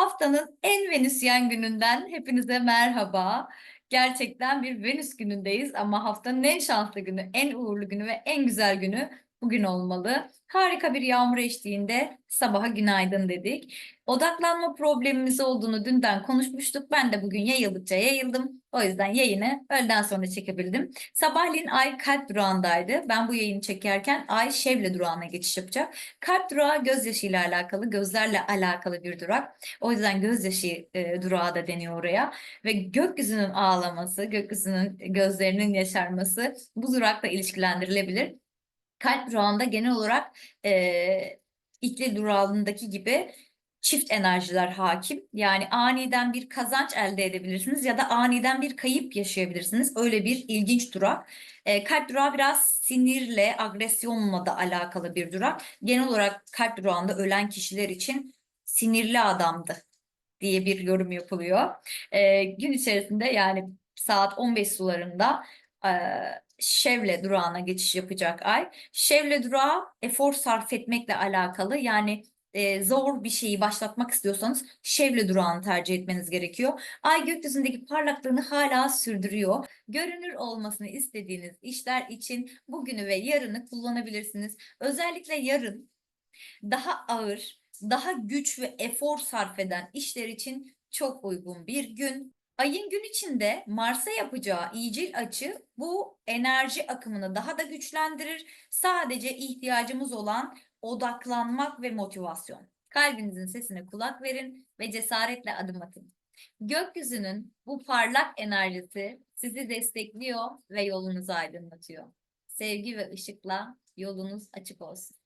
Haftanın en Venüsyen gününden hepinize merhaba. Gerçekten bir Venüs günündeyiz ama haftanın en şanslı günü, en uğurlu günü ve en güzel günü bugün olmalı. Harika bir yağmur eşliğinde sabaha günaydın dedik. Odaklanma problemimiz olduğunu dünden konuşmuştuk. Ben de bugün yayıldıkça yayıldım. O yüzden yayını öğleden sonra çekebildim. Sabahleyin Ay kalp durağındaydı. Ben bu yayını çekerken Ay Şevle durağına geçiş yapacak. Kalp durağı gözyaşıyla alakalı, gözlerle alakalı bir durak. O yüzden gözyaşı e, durağı da deniyor oraya. Ve gökyüzünün ağlaması, gökyüzünün gözlerinin yaşarması bu durakla ilişkilendirilebilir. Kalp durağında genel olarak e, ikli durağındaki gibi çift enerjiler hakim. Yani aniden bir kazanç elde edebilirsiniz ya da aniden bir kayıp yaşayabilirsiniz. Öyle bir ilginç durak. E, kalp durağı biraz sinirle, agresyonla da alakalı bir durak. Genel olarak kalp durağında ölen kişiler için sinirli adamdı diye bir yorum yapılıyor. E, gün içerisinde yani saat 15 sularında e, Şevle durağına geçiş yapacak ay. Şevle durağı efor sarf etmekle alakalı yani e, zor bir şeyi başlatmak istiyorsanız Şevle durağını tercih etmeniz gerekiyor. Ay gökyüzündeki parlaklığını hala sürdürüyor. Görünür olmasını istediğiniz işler için bugünü ve yarını kullanabilirsiniz. Özellikle yarın daha ağır, daha güç ve efor sarf eden işler için çok uygun bir gün. Ayın gün içinde Mars'a yapacağı iyicil açı bu enerji akımını daha da güçlendirir. Sadece ihtiyacımız olan odaklanmak ve motivasyon. Kalbinizin sesine kulak verin ve cesaretle adım atın. Gökyüzünün bu parlak enerjisi sizi destekliyor ve yolunuzu aydınlatıyor. Sevgi ve ışıkla yolunuz açık olsun.